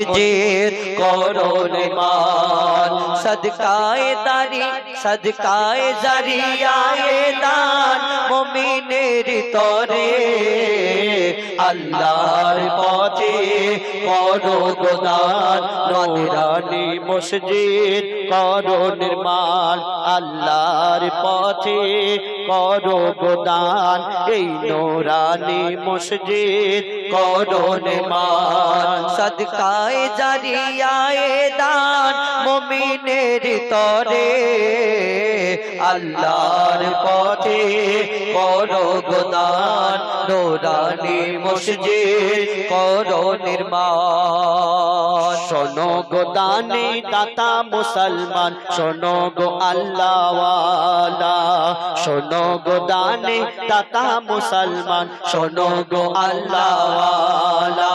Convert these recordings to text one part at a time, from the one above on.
মসজিদ করো নির্মাণ সদকায়ে দারি সদকায়ে জারিয়ায়ে দান মুমিনের তরে। আল্লাহর পথে করো গোদান নূরানি মসজিদ করো নির্মাণ। আল্লাহর পথে করো গোদান, এই নূরানি মসজিদ করো নির্মাণ। সদকায়ে জারিয়ায়ে দান মুমিনের তরে। আল্লাহর পথে করো গোদান, নোরানি মসজিদ, করো নির্মাণ। শোনো গোদানে দাতা মুসলমান, শোনো গো আল্লাহওয়ালা। শোনো গোদানে দাতা মুসলমান, শোনো গো আল্লাহওয়ালা।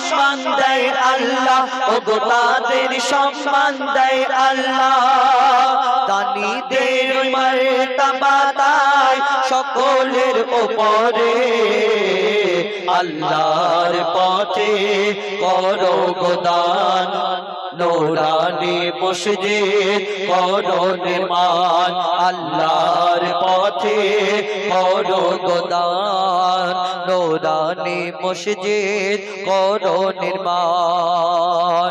সম্মান দেয় আল্লাহ। ও গো তাদের সম্মান দেয় আল্লাহ। দানিদের মর্তবা তাই সকলের ওপরে আল্লাহর পথে করো গোদান, নোরানি মসজিদ, করো নির্মাণ, আল্লাহর পথে করো গোদান, নোরানি মসজিদ, করো নির্মাণ।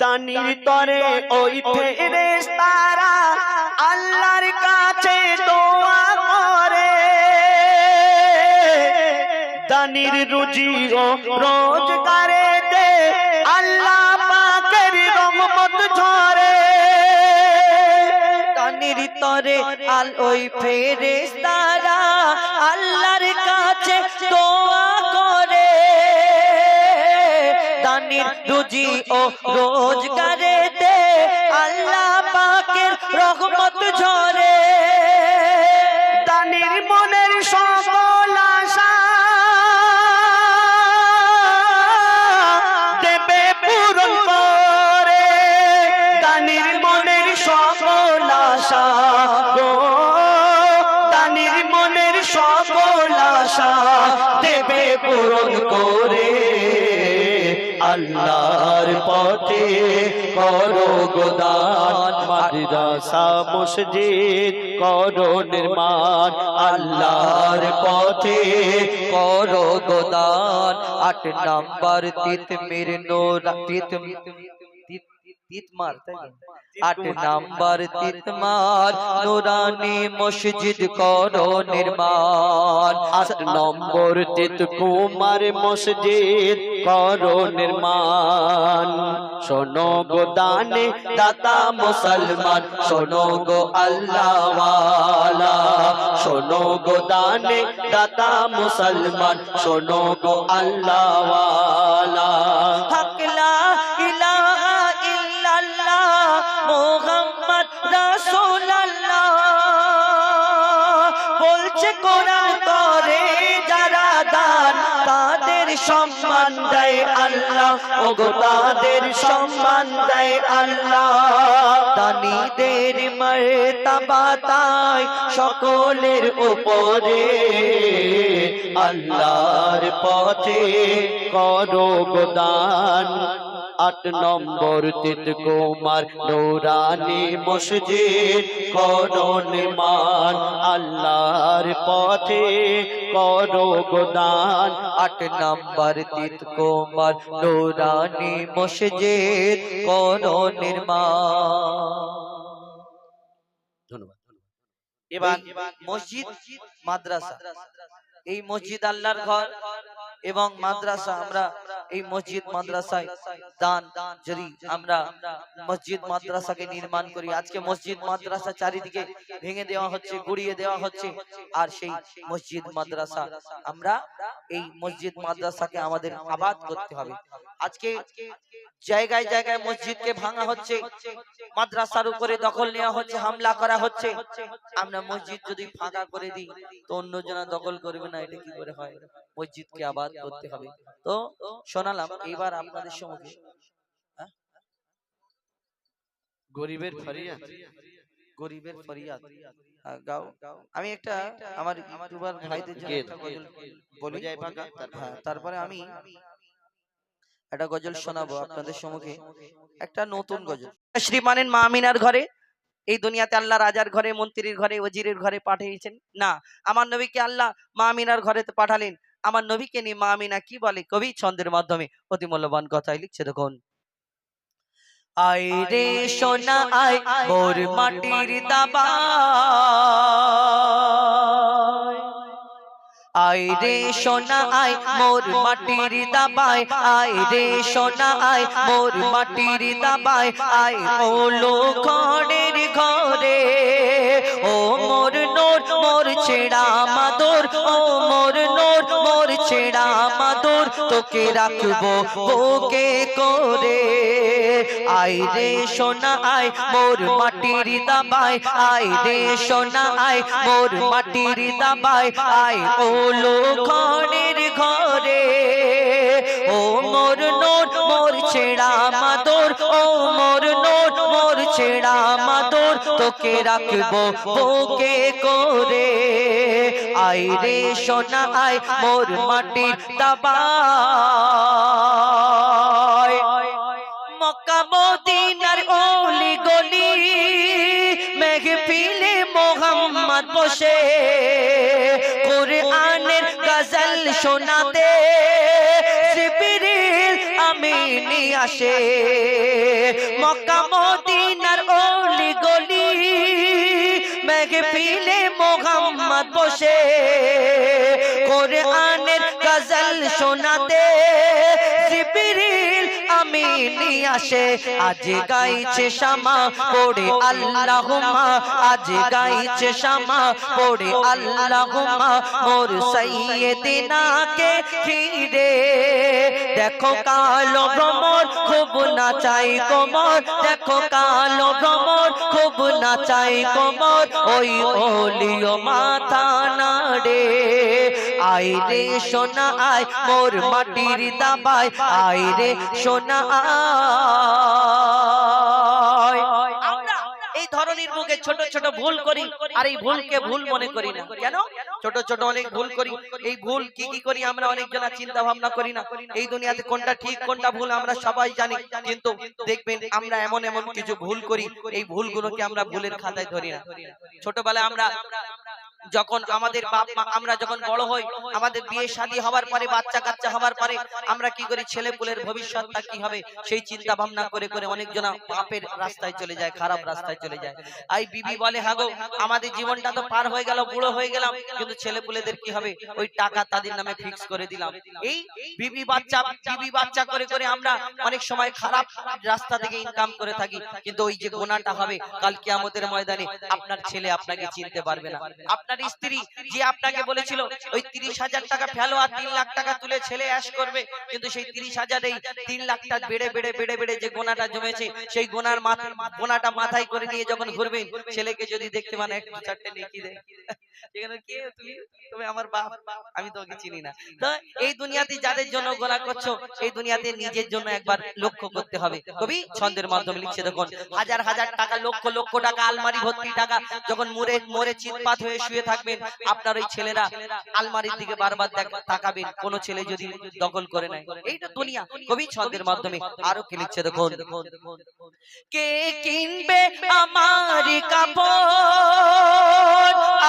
দানির তরে ওই ফেরেশতারা আল্লাহর দানির রুজি ও রোজগারে দে আল্লাহ পাকের রহমত ঝরে। তরে আল ওই ফেরেশতারা আল্লাহর কাছে দোয়া করে। দানির রুজি ও রোজগারে দে আল্লাহ পাকের রহমত করে আল্লাহর পথে করো গোদান, মাদ্রাসা, মসজিদ, করো নির্মাণ, আল্লাহর পথে করো গোদান আট নাম্বার তিত মির নোরা তিত তিত- মার? আট নাম্বার তিতমার নুরানি মসজিদ করো নির্মাণ। আট নম্বর তিত কুমার মসজিদ করো নির্মাণ। শোনো গো দানে দাতা মুসলমান শোনো গো আল্লাহওয়ালা। শোনো গো দানে দাতা মুসলমান শোনো গো আল্লাহওয়ালা। সম্মান দেয় আল্লাহ। ও গো তাদের সম্মান দেয় আল্লাহ। দানিদের মর্তবা তাই সকলের উপরে আল্লাহর পথে করো গোদান। আট নম্বর তিত কুমার নৌরানি মসজিদ করো নির্মাণ আল্লাহর পথে করো গোদান আট নম্বর তিত কুমার নৌরানি মসজিদ, করো নির্মাণ। ধন্যবাদ। এবার মসজিদ, মাদ্রাসা। এই মসজিদ আল্লাহর ঘর এবং মাদ্রাসা আমরা এই মসজিদ মাদ্রাসায় দান যদি আমরা মসজিদ মাদ্রাসাকে নির্মাণ করি। আজকে মসজিদ মাদ্রাসা চারিদিকে ভেঙে দেওয়া হচ্ছে গুড়িয়ে দেওয়া হচ্ছে। আর সেই মসজিদ মাদ্রাসা আমরা এই মসজিদ মাদ্রাসাকে আমাদের আবাদ করতে হবে। আজকে জায়গায় জায়গায় মসজিদকে ভাঙা হচ্ছে মাদ্রাসার উপরে দখল নেওয়া হচ্ছে হামলা করা হচ্ছে। আমরা মসজিদ যদি ফাঁকা করে দিই তো অন্যজনা দখল করবে না এটা কি করে হয়? মসজিদকে আবাদ করতে হবে। তো শোনালাম এইবার আপনাদের সম্মুখে। হ্যাঁ? গরিবের ফরিয়াদ। গরিবের ফরিয়াদ। গাও। আমি একটা আমার ইউটিউবার ভাইদের জন্য বলি। তারপর? হ্যাঁ তারপরে আমি একটা গজল শোনাবো আপনাদের সম্মুখে। একটা নতুন গজল। শ্রীমানের মা আমিনার ঘরে এই দুনিয়াতে আল্লাহ রাজার ঘরে মন্ত্রীর ঘরে ওজিরের ঘরে পাঠিয়েছেন। না আমার নবীকে আল্লাহ মা আমিনার ঘরেতে পাঠালেন। আমার নবীকে নিয়ে মা আমিনা কি বলে? কবি ছন্দের মাধ্যমে অতি মূল্যবান কথাই লিখছে দেখুন। আয় রে সোনা আয় মোর মাটির দাবা। আয় রে সোনা আয় মোর মাটির দাবায়। আয় রে সোনা আয় মোর মাটির দাবায়। আয় ও লোখনের ঘরে। ও মোর নোর মোর ছেড়া মাদর। ও মোর মাদর তোকে রাখব বুকে করে। আই রে সোনা, আয় মোর মাটির দাবায় আই রে সোনা, আয় মোর মাটির দাবায়, আয় ও লোখনের ঘরে। ও মোর মোর ছেড়া মাদর, ও মোর নোট, মোর ছেড়া মাদর, তোকে রাখব বুকে করে। আই রে সোনা, আয় মোর মাটির দাবায়। মক্কা মদিনার অলি গলি মেঘফিলে মোহাম্মদ বসে। কোরআনের গজল শোনাতে আসে মক্কা মদিনার অলি গলি। মেঘে পিলে মোহাম্মদ বসে। কোরআনের গজল শোনাতে। জিবরিল আমিনি আসে, আজ গাইছে শামা, পড়ে আল্লাহুম্মা, আজ গাইছে শামা, পড়ে আল্লাহুম্মা, মোর সাইয়্যিদিনাকে ঘিরে। দেখো কালো ভ্রমর, খুব নাচাই কোমর, দেখো কালো ভ্রমর, খুব নাচাই কোমর, ওই ওলিও মাথা নাড়ে। আই রে সোনা আয়, মোর মাটির দাবায় আই রে সোনা এই ধরনের ছোট ছোট ভুল করি, আর এই ভুলকে ভুল মনে করি না। কেন? ছোট ছোট অনেক ভুল করি। এই ভুল কি কি করি আমরা অনেক জনা চিন্তা ভাবনা করি না। এই দুনিয়াতে কোনটা ঠিক, কোনটা ভুল আমরা সবাই জানি। কিন্তু দেখবেন আমরা এমন এমন কিছু ভুল করি, এই আমরা ভুলের খাতায় ছোটবেলায় আমরা যখন আমাদের বাপ মা আমরা যখন বড় হই আমাদের বিয়ে শাদী হওয়ার পরে বাচ্চা কাচ্চা হওয়ার পরে আমরা কি করি? ছেলে পুলের ভবিষ্যৎটা কি হবে? সেই চিন্তা ভাবনা করে করে অনেক জনা পাপের রাস্তায় চলে যায় খারাপ রাস্তায় চলে যায়। আই বিবি বলে হাগো আমাদের জীবনটা তো পার হয়ে গেল বুড়ো হয়ে গেলাম কিন্তু ছেলে পুলেদের কি হবে? ওই টাকা তাদের নামে ফিক্স করে দিলাম। এই বিবি বাচ্চা বিবি বাচ্চা করে করে আমরা অনেক সময় খারাপ রাস্তা থেকে ইনকাম করে থাকি কিন্তু ওই যে গোনাটা হবে কাল কিয়ামতের ময়দানে আপনার ছেলে আপনাকে চিনতে পারবে না আপনার স্ত্রী যে আপনাকে বলেছিল ওই তিরিশ হাজার টাকা ফেলো আর তিন লাখ টাকা তুলে ছেলে অ্যাশ করবে। কিন্তু সেই তিরিশ হাজারেই তিন লাখটা বেড়ে বেড়ে বেড়ে বেড়ে যে গোনাটা জমেছে সেই গোনার মাথা গোনাটা মাথায় করে নিয়ে যখন ঘুরবেন ছেলেকে যদি দেখতে মানে একটু চারটে নেকি দেয়। সেখানে কে তুমি তুমি আমার বাপ আমি তোকে চিনি না। তো এই দুনিয়াতে যাদের জন্য গোনা করছ এই দুনিয়াতে নিজের জন্য একবার লক্ষ্য করতে হবে। কবি ছন্দের মাধ্যমে লিখছে দেখুন হাজার হাজার টাকা লক্ষ লক্ষ টাকা আলমারি ভর্তি টাকা যখন মরে মরে চিৎপাত হয়ে শুয়ে থাকবেন, আপনার ওই ছেলেরা আলমারির দিকে বারবার তাকাবেন, কোন ছেলে যদি দখল করে নেয়। এইটা দুনিয়া কবি ছন্দের মাধ্যমে আরও কি লিখছে দেখুন। কে কিনবে আমার কাপড়?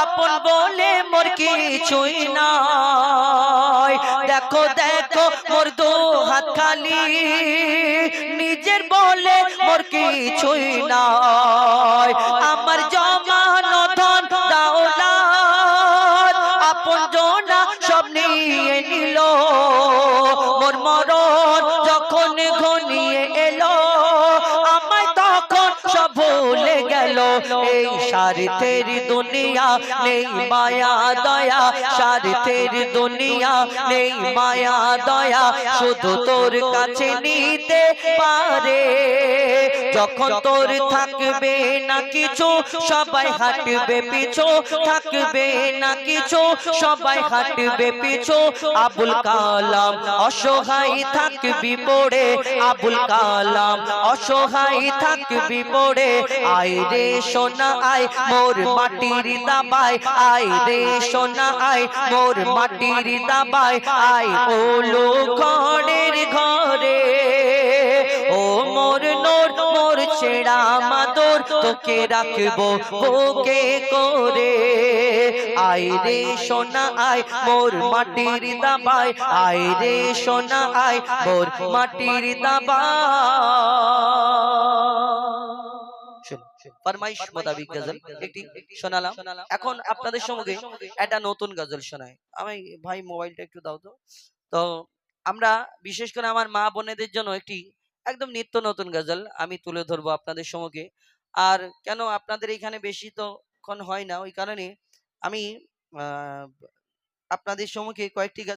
আপন বলে মোর কিছুই নাই। দেখো দেখো, মোর দু হাত খালি। নিজের বলে মোর কিছুই নাই। আমার জমানো এই স্বার্থের দুনিয়া নেই মায়া, দয়া। স্বার্থের দুনিয়া নেই মায়া, দয়া। শুধু তোর কাছে নিতে পারে। যখন তোর থাকবে না কিছু, সবাই হাঁটবে পিছু। থাকবে না কিছু, সবাই হাঁটবে পিছু। আবুল কালাম অসহায় থাকবি পড়ে। আবুল কালাম অসহায় থাকবি পড়ে। আই সোনা আয়, মোর মাটির দাবাই আই রে সোনা আয়, মোর মাটির দাবাই আই ওলো ঘরের ঘরে। ও মোর নোর, মোর ছেড়া মাদর, তোকে রাখব বুকে করে। আই রে সোনা আয়, মোর মাটির দাবাই আই রে সোনা আয়, মোর মাটির দাবাই ফরমাইশ মোতাবিক গজল একটি শোনালাম। এখন আপনাদের সঙ্গে একটা নতুন গজল শোনাই। আমি ভাই মোবাইলটা একটু দাও তো। তো আমরা বিশেষ করে আমার মা বোনেদের জন্য একটি একদম নিত্য নতুন গজল আমি তুলে ধরবো আপনাদের সঙ্গে। আর কেন আপনাদের এখানে বেশি তো ক্ষণ হয় না ওই কারণে আমি আহ, আপনাদের সম্মুখে কয়েকটি